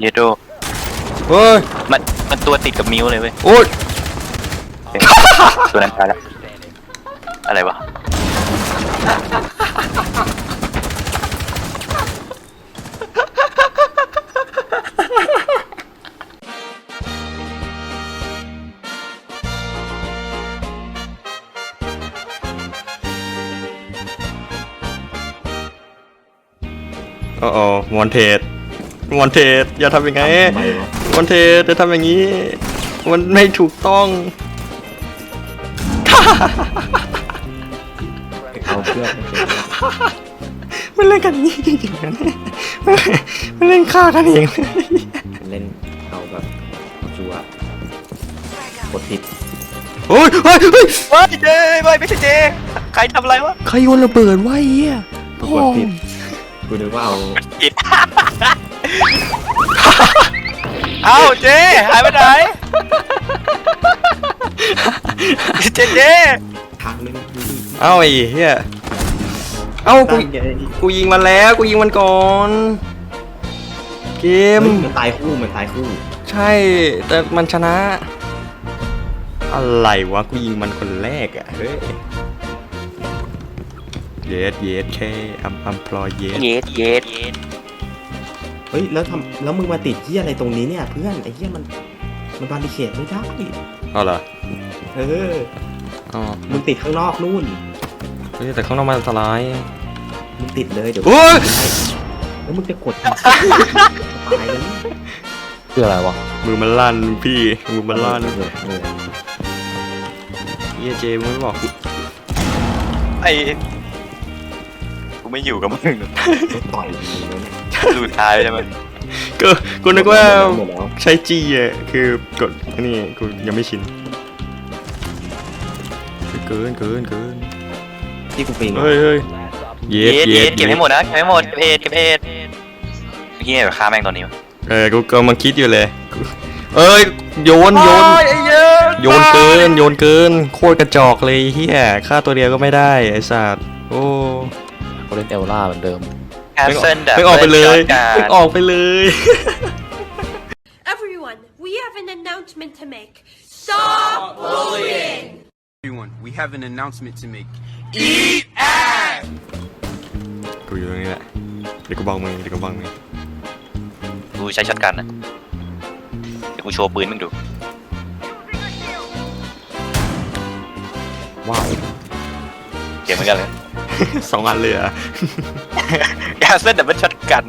เยโดเฮ้ยมันมันตัวติดกับมิวเลยเว้ยโอ้ยตัวนั้นตายแล้วอะไรวะโอ้โอ้มอนเทส มอนเทสอย่าทำอย่างไงทำไมวะมอนเทสจะทำอย่างนี้ มันไม่ถูกต้องเอาเพื่อนมาเก็บมันเล่นกันอย่างนี้จริงๆนะเนี่ยมันมันเล่นฆ่ากันเองเล่นเอาแบบจัวกดผิดโอ้ยเฮ้ยเฮ้ยเฮ้ยเจไม่ไม่ใช่เจใครทำอะไรวะใครโยนระเบิดวะไอ้เหี้ยพ่กอดผิด กูนึกว่าเอาผิดเอ้าเจหายไปไหน เจเจทางนึงนี่เอ้าไอ้เหี้ยเอ้ากูตั้งใจกูยิงมันแล้วกูยิงมันก่อน เกมเฮ้ยมันตายคู่มันตายคู่ใช่ แต่มันชนะ อะไรวะกูยิงมันคนแรกอะเฮ้ยเย สเยสแค่อัมอัมพลอยเยสเยสเยสเฮ้ยแล้วทำแล้วมึงมาติดที่อะไรตรงนี้เนี่ย เพื่อนไอ้เหี้ยมันมันบาริเคดไม่ได้เอาเหรอเอออ๋อมึงติดข้างนอกนู่นเฮ้ยแต่ข้างนอกมันอันตรายมึงติดเลยเดี๋ยวโอ้ยแล้วมึงจะกดตายแล้วเนี่ยคืออะไรวะมือมันลั่นพี่มือมันลั่นเออเออเฮียเจมึงไม่บอกกูไอ้กู ไม่อยู่กับมึงต้องต่อยมึงแล้วเนี่ยดูท้ายใช่ไหมก็กูนึกว่าหมดแล้วใช้จีอะคือกดอันนี่กูยังไม่ชินเกินเกินเกินที่กูปิงอะเฮ้ยเฮ้ยเยเยสสเยเยสสเก็บให้หมดนะเก็บให้หมดเก็บเอทเก็บเอทเมื่อกี้เนี่ยฆ่าแม่งตอนนี้วะเออกูกำลังคิดอยู่เลยกูเอ้ยโยนโยนไอ้เยอะโยนเกินโยนเกินโคตรกระจอกเลยเฮียฆ่าตัวเดียวก็ไม่ได้ไอ้สัตว์โอ้ เขาเล่นเอลล่าเหมือนเดิม แคนเซิลดับไม่ออกไปเลยกาไม่รออกไปเลย Everyone, we have an announcement to make. Stop bullying! Everyone, we have an announcement to make. กูอยู่ตรงนี้แหละ เดี๋ยวกูบังมึงเดี๋ยวกูบังมึงกูใช้ช็อตกันนะเดี๋ยวกูโชว์ปืนมึงดู ว้าว เก็บเหมือนกันเลย สองอันเลยเหรอะแคนเซิลดับเบิลช็อตกัน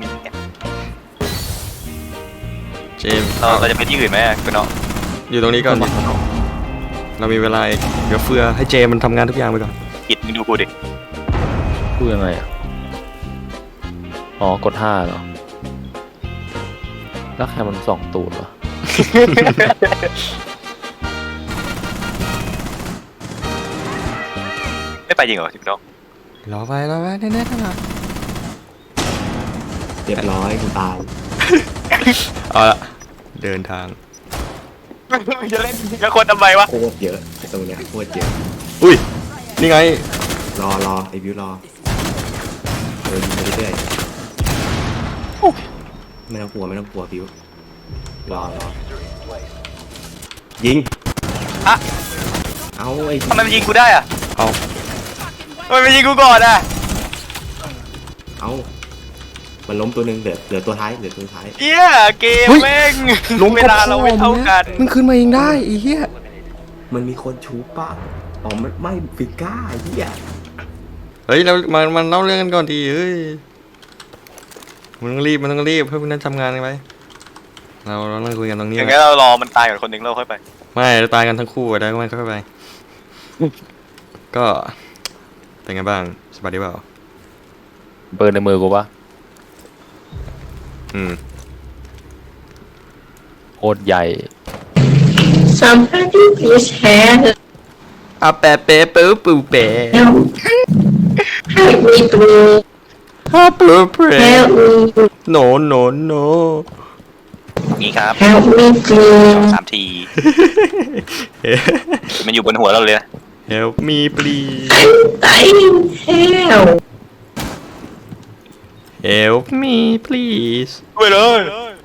เจมส์เราเราจะไปที่อื่นไหมคุณน้องอยู่ตรงนี้ก่อนดิเรามีเวลาอีกเดี๋ยวเฟือให้เจมมันทำงานทุกอย่างไปก่อน กิดมึงดูกูดิพูดยังไงอะอ๋อ กดห้าเหรอ แล้วใครมันสองตูดวะไม่ไปจริงเหรอคุณน้อง รอไปรอไปแน่ๆนะเรียบร้อยกูตายเอาละเดินทาง จะเล่นกับคนทำไมวะ โคตรเยอะไอ้ตรงเนี้ยโคตรเยอะ อุ้ย นี่ไง รอรอไอ้วิวรอเดินไปเรื่อยๆไม่ต้องกลัวไม่ต้องกลัววิวรอรอยิง อะ เอาไอ้ทำไมมันยิงกูได้อะเอา ทำไมมันยิงกูก่อนอะเอามันล้มตัวหนึ่งเหลือเหลือตัวท้ายเหลือตัวท้าย เฮียเกมแม่งล้มเวลาเราไม่เท่ากัน มึงขึ้นมาเองได้ไอ้เหี้ยมันมีคนชูป้าอ๋อมันไม่ฟิก้าไอ้เหี้ยเฮ้ยเรามามาเล่าเรื่องกันก่อนดีเฮ้ยมันต้องรีบมันต้องรีบเพื่อพวกนั้นทำงานกันไปเราเรานั่งคุยกันตรงนี้อย่างงั้นเรารอมันตายก่อนคนหนึ่งเราค่อยไป ไม่เราตายกันทั้งคู่อะได้ก็ไม่ค่อยไป ก็ เป็นไงบ้างสบายดีเปล่าเบิร์นในมือกูปะอืมโคตรใหญ่ Somebody please help อาแปะเป๊ะปื้อปูเป๊ะ help me please ฮาปูเป๊ะ help me โนโนโนนี่ครับ help me please สามที มันอยู่บนหัวเราเลยนะ Help me please. I'm dying. Help me please. Wait on.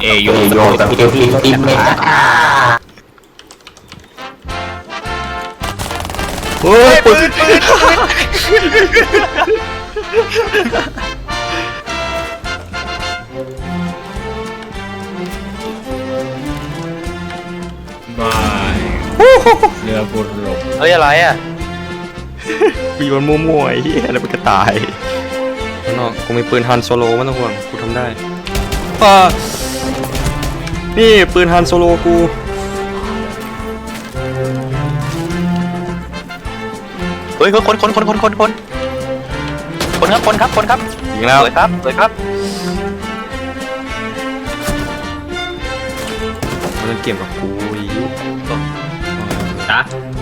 Ey. Oh. เฮ้ยอะไรอะปีมันมั่วๆไอ้เหี้ยแล้วมันก็ตายข้างนอกกูมีปืนฮันโซโลไม่ต้องห่วงกูทำได้อ่านี่ปืนฮันโซโลกูเฮ้ยเฮ้ยคนคนคนคนคนคนคนครับคนครับคนครับยิงแล้วสวยครับสวยครับมันเล่นเกมกับกูอีกนะมันมีคน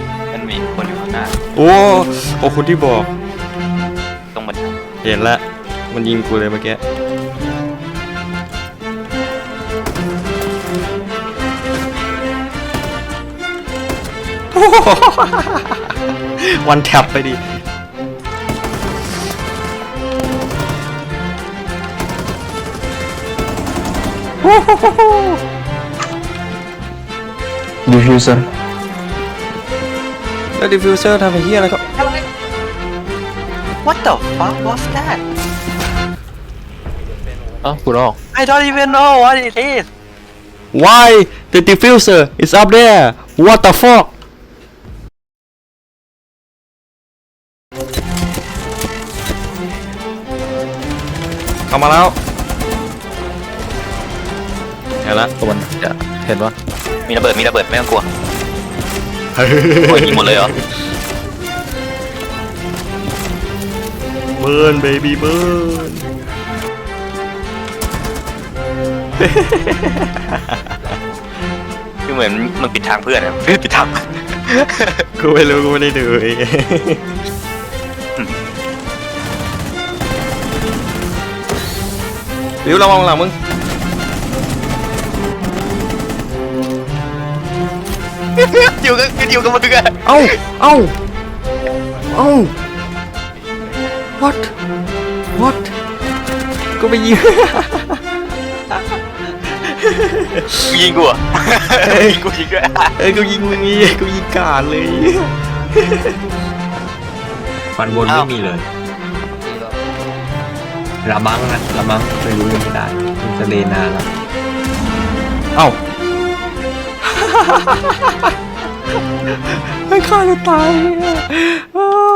อยู่ข้างหน้าโอ้โอ้คนที่บอก ตรงบันไดเห็นละ มันยิงกูเลยเมื่อกี้ วันแท็บไปดิดิฟฟิวเซอร์ แล้วดิฟฟิวเซอร์ทำไปเฮียอะไรก็ What the fuck was that เอ้ากูรอก I don't even know what it is Why the diffuser is up there What the fuck เข้ามาแล้วเห็นละตัวมันจะเห็นว่ามีระเบิดมีระเบิดไม่ต้องกลัว โอ้ยยิงหมดเลยเหรอเบิร์นเบบี้เบิร์นคือเหมือนมึงปิดทางเพื่อนอะปิดทาง กูไม่รู้กูไม่ได้ดูเองริวระวังหลังมึง อยู่กับอยู่กับมึงอะเอ้า เอ้า เอ้า what what กูไปยิง มึงยิงกูอะยิงกูยิงด้วยเอ้ยกูยิงมึงงี้กูยิงกาดเลย ฟันบนไม่มีเลยละมังนะละมังไม่รู้ยังไม่ได้มันจะเลนานแล้วเอ้า ไม่ฆ่าจะตายอะอ้าว